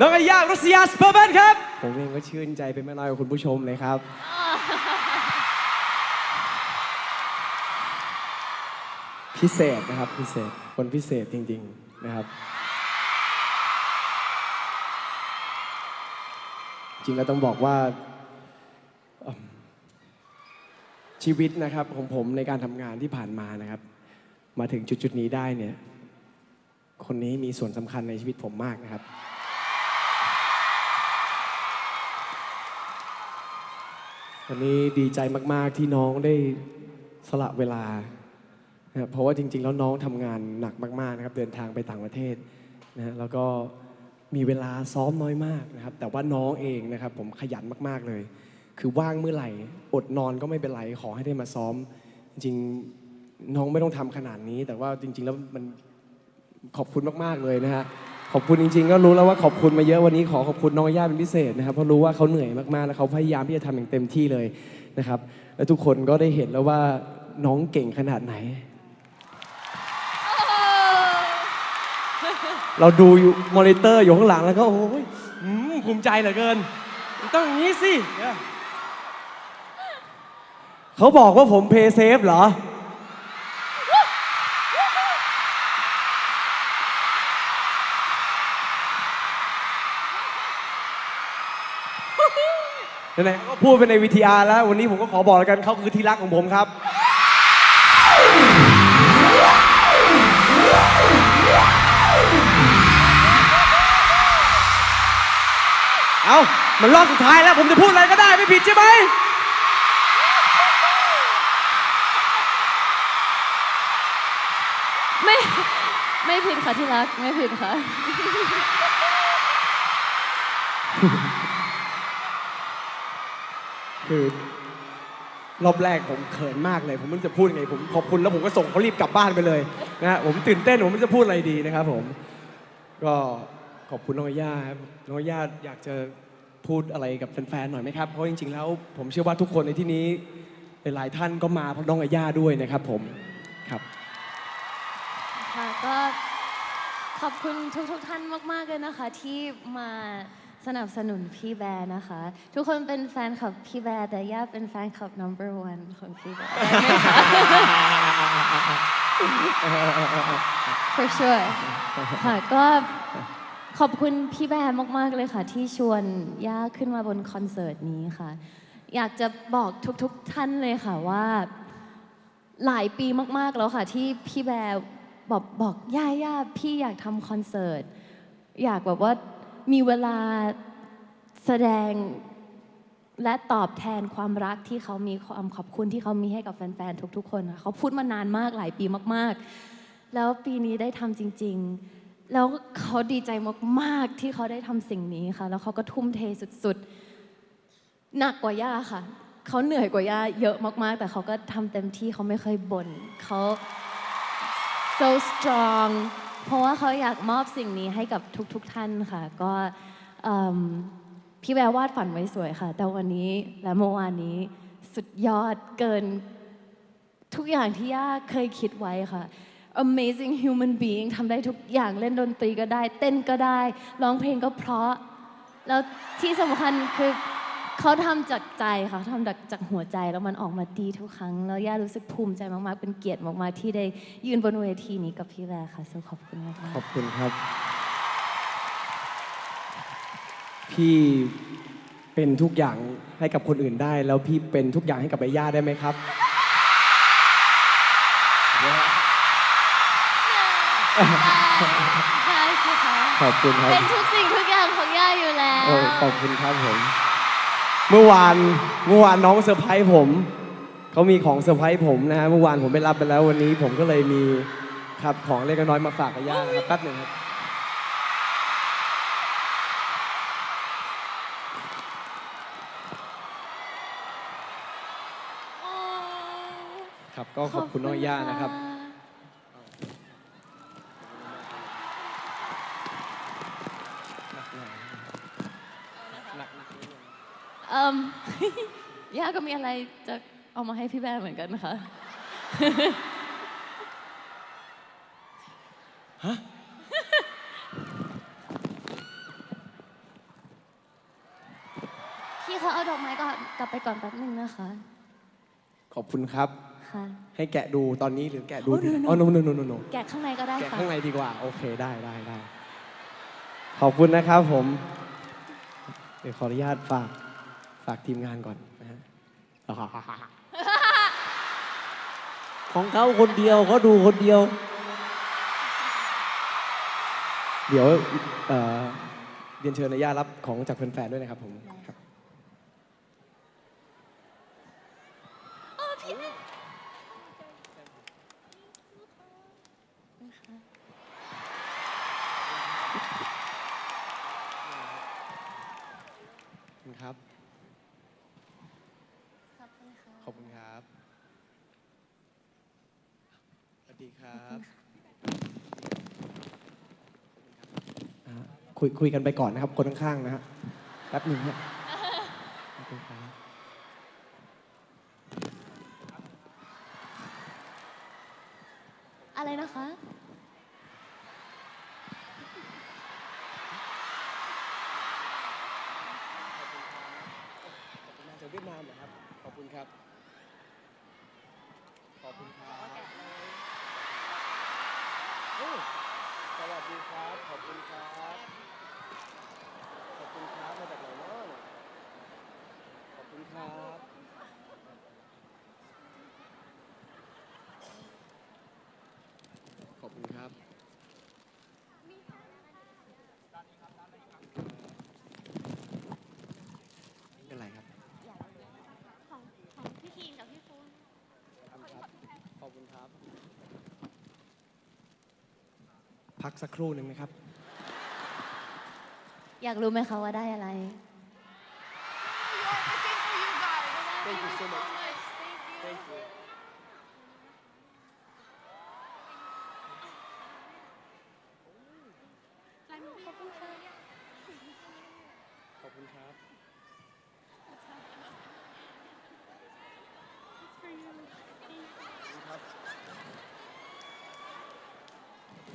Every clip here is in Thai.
น้องเอี้ยาสเปอร์แมนครับ ผมเองก็ชื่นใจเป็นไม่น้อยกว่าคุณผู้ชมเลยครับ พิเศษนะครับพิเศษคนพิเศษจริง ๆนะครับ จริงแล้วต้องบอกว่าชีวิตนะครับของผมในการทำงานที่ผ่านมานะครับ มาถึงจุดๆนี้ได้เนี่ย คนนี้มีส่วนสำคัญในชีวิตผมมากนะครับ วันนี้ดีใจมาก ๆ ที่น้องได้สละเวลานะครับเพราะว่าจริง ๆ แล้วน้องทำงานหนักมากๆนะครับ เดินทางไปต่างประเทศนะฮะแล้วก็มีเวลาซ้อมน้อยมากนะครับ แต่ว่าน้องเองนะครับ ผมขยันมากๆเลย คือว่างเมื่อไหร่ อดนอนก็ไม่เป็นไรขอให้ได้มาซ้อม จริงๆน้องไม่ต้องทำขนาดนี้ แต่ว่าจริง ๆ แล้วมันขอบคุณมากๆเลยนะฮะ ขอบคุณจริงๆ ก็รู้แล้วว่าขอบคุณมาเยอะวันนี้ขอขอบคุณน้องย่าเป็นพิเศษนะครับเพราะรู้ว่าเขาเหนื่อยมากๆ แล้วเขาพยายามที่จะทำอย่างเต็มที่เลยนะครับ และทุกคนก็ได้เห็นแล้วว่าน้องเก่งขนาดไหน เราดูอยู่มอนิเตอร์อยู่ข้างหลังแล้วก็โอ้ยอืมภูมิใจเหลือเกินต้องอย่างนี้สิ เขาบอกว่าผมเพย์เซฟเหรอ ไหนๆก็พูดไปใน VTR แล้ว วันนี้ผมก็ขอบอกแล้วกันเขาคือที่รักของผมครับ เอามันรอบสุดท้ายแล้วผมจะพูดอะไรก็ได้ไม่ผิดใช่ไหมไม่ไม่ผิดค่ะที่รักไม่ผิดค่ะ คือรอบแรกผมเขินมากเลย ผมไม่รู้จะพูดยังไงผมขอบคุณแล้วผมก็ส่งเขารีบกลับบ้านไปเลยนะฮะผมตื่นเต้นผมไม่รู้จะพูดอะไรดีนะครับผม ก็ขอบคุณน้องย่าครับน้องย่าอยากจะพูดอะไรกับแฟนๆหน่อยไหมครับเพราะจริงๆแล้ว ผมเชื่อว่าทุกคนในที่นี้หลายๆท่านก็มาเพราะน้องย่าด้วยนะครับ ผมครับค่ะก็ขอบคุณทุกทุกๆท่านมากๆเลยนะคะ ที่มา สนับสนุนพี่แบร์นะคะ ทุกคนเป็นแฟนคลับพี่แบร์แต่ย่าเป็นแฟนคลับ number one ของพี่แบร์ได้ไหมคะ for sure ค่ะก็ขอบคุณพี่แบร์มาก ๆ เลยค่ะ ที่ชวนย่าขึ้นมาบนคอนเสิร์ตนี้ค่ะ อยากจะบอกทุก ๆ ท่านเลยค่ะว่า หลายปีมาก ๆ แล้วค่ะ ที่พี่แบร์บอกบอกย่าย่าพี่อยากทำคอนเสิร์ต อยากแบบว่า มีเวลาแสดงและตอบแทนความรักที่เขามีความขอบคุณที่เขามีให้กับแฟนๆ ทุกๆ คนค่ะเขาพูดมานานมากหลายปีมากๆ แล้วปีนี้ได้ทำจริง ๆ แล้วเขาดีใจมากๆ ที่เขาได้ทำสิ่งนี้ค่ะ แล้วเขาก็ทุ่มเทสุดๆ หนักกว่าย่าค่ะ เขาเหนื่อยกว่าย่าเยอะมากๆ แต่เขาก็ทำเต็มที่เขาไม่เคยบ่นเขา so strong เพราะว่าเขาอยากมอบสิ่งนี้ให้กับทุกๆท่านค่ะ ก็เอิ่มพี่แวววาดฝันไว้สวยค่ะ แต่วันนี้และเมื่อวานนี้สุดยอดเกินทุกอย่างที่ย่าเคยคิดไว้ค่ะ amazing human being ทำได้ทุกอย่างเล่นดนตรีก็ได้ เต้นก็ได้ ร้องเพลงก็เพราะ แล้วที่สำคัญคือ เขาทำจากใจค่ะทำจากจากหัวใจแล้วมันออกมาดีทุกครั้ง แล้วย่ารู้สึกภูมิใจมากๆ เป็นเกียรติมากๆ ที่ได้ยืนบนเวทีนี้กับพี่แวร์ค่ะ so ขอบคุณมากขอบคุณครับ พี่เป็นทุกอย่างให้กับคนอื่นได้ แล้วพี่เป็นทุกอย่างให้กับไอ้ย่าได้ไหมครับ ๆได้สิคะขอบคุณครับ เป็นทุกสิ่งทุกอย่างของย่าอยู่แล้ว โอ้ขอบคุณครับผม เมื่อวานเมื่อวานน้องเซอร์ไพรส์ผมเขามีของเซอร์ไพรส์ผมนะฮะเมื่อวานผมไปรับไปแล้ววันนี้ผมก็เลยมีครับของเล็กน้อยมาฝากกับย่านะครับแป๊บหนึ่งครับ ครับก็ขอบคุณน้องย่านะครับ เอิ่ม ย่าก็มีอะไรจะเอามาให้พี่แบร์เหมือนกันนะคะฮพี่เขาเอาดอกไม้ก่อนกลับไปก่อนแป๊บหนึงนะคะ ขอบคุณครับ ค่ะ ให้แกะดูตอนนี้หรือแกะดูโอ้ no, no, no. อ๋อ no no no no no แกะข้างในก็ได้แกะค่ะ ข้างในดีกว่า โอเคได้ได้ได้ ขอบคุณนะครับผม เดี๋ยวขออนุญาตฝากฝากทีมงานก่อนนะฮะของเขาคนเดียวเขาดูคนเดียว เดี๋ยวเอ่อเรียนเชิญนายารับของจากแฟนๆด้วยนะครับผมครับขอบคุณครับ ขอบคุณครับ สวัส ดีครับอ่าคุยคุยกันไปก่อนนะครับ คนข้างๆนะฮะแป๊บหนึ่งครับขอบคุณครับอะไรนะคะมาจากเวียดนามเหรอครับ ขอบคุณครับ ขอบคุณครับโอ้ สวัสดีครับ ขอบคุณครับ ขอบคุณครับมาจากไหนเนาะขอบคุณครับ ไม่เป็นไรครับ ของของพี่คีนกับพี่ฟูน ขอบคุณครับ พักสักครู่หนึ่งนะครับ อยากรู้ไหมคะว่าได้อะไร Thank you so much. Thank you. ขอบคุณครับ ขอบคุณครับ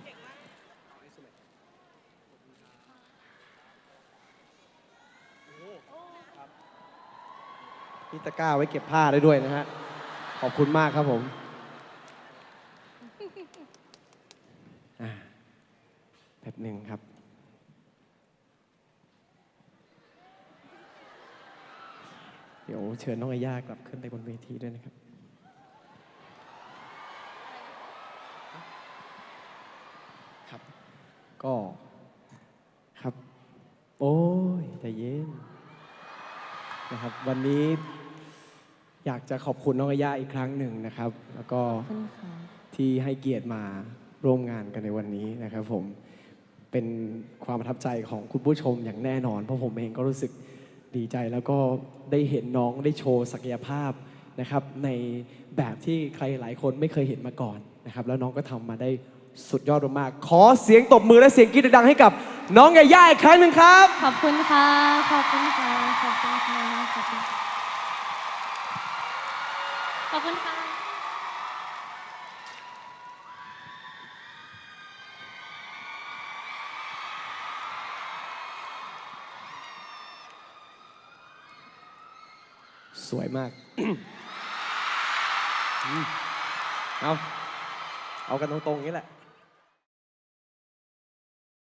เก่งมากขอบคุณครับโอ้ครับ นี่ตะกร้าไว้เก็บผ้าได้ด้วยนะฮะ ขอบคุณมากครับผมอ่าแป๊บหนึ่งครับ เดี๋ยวเชิญน้องอาย่ากลับขึ้นไปบนเวทีด้วยนะครับครับ ก็ครับ โอ้ยใจเย็นนะครับ วันนี้ อยากจะขอบคุณน้องอาย่าอีกครั้งหนึ่งนะครับ แล้วก็ขอบคุณค่ะที่ให้เกียรติมาร่วมงานกันในวันนี้นะครับผมเป็นความประทับใจของคุณผู้ชมอย่างแน่นอน เพราะผมเองก็รู้สึกดีใจแล้วก็ได้เห็นน้องได้โชว์ศักยภาพนะครับ ในแบบที่ใครหลายคนไม่เคยเห็นมาก่อนนะครับ แล้วน้องก็ทำมาได้สุดยอดมากๆขอเสียงตบมือและเสียงกรี๊ดดังๆให้กับน้องยาย่าอีกครั้งหนึ่งครับ ขอบคุณค่ะ ขอบคุณค่ะ ขอบคุณค่ะ ขอบคุณค่ะข อบคุณค่ะ สวยมากอืมเอา เอากันตรงๆอย่างนี้แหละ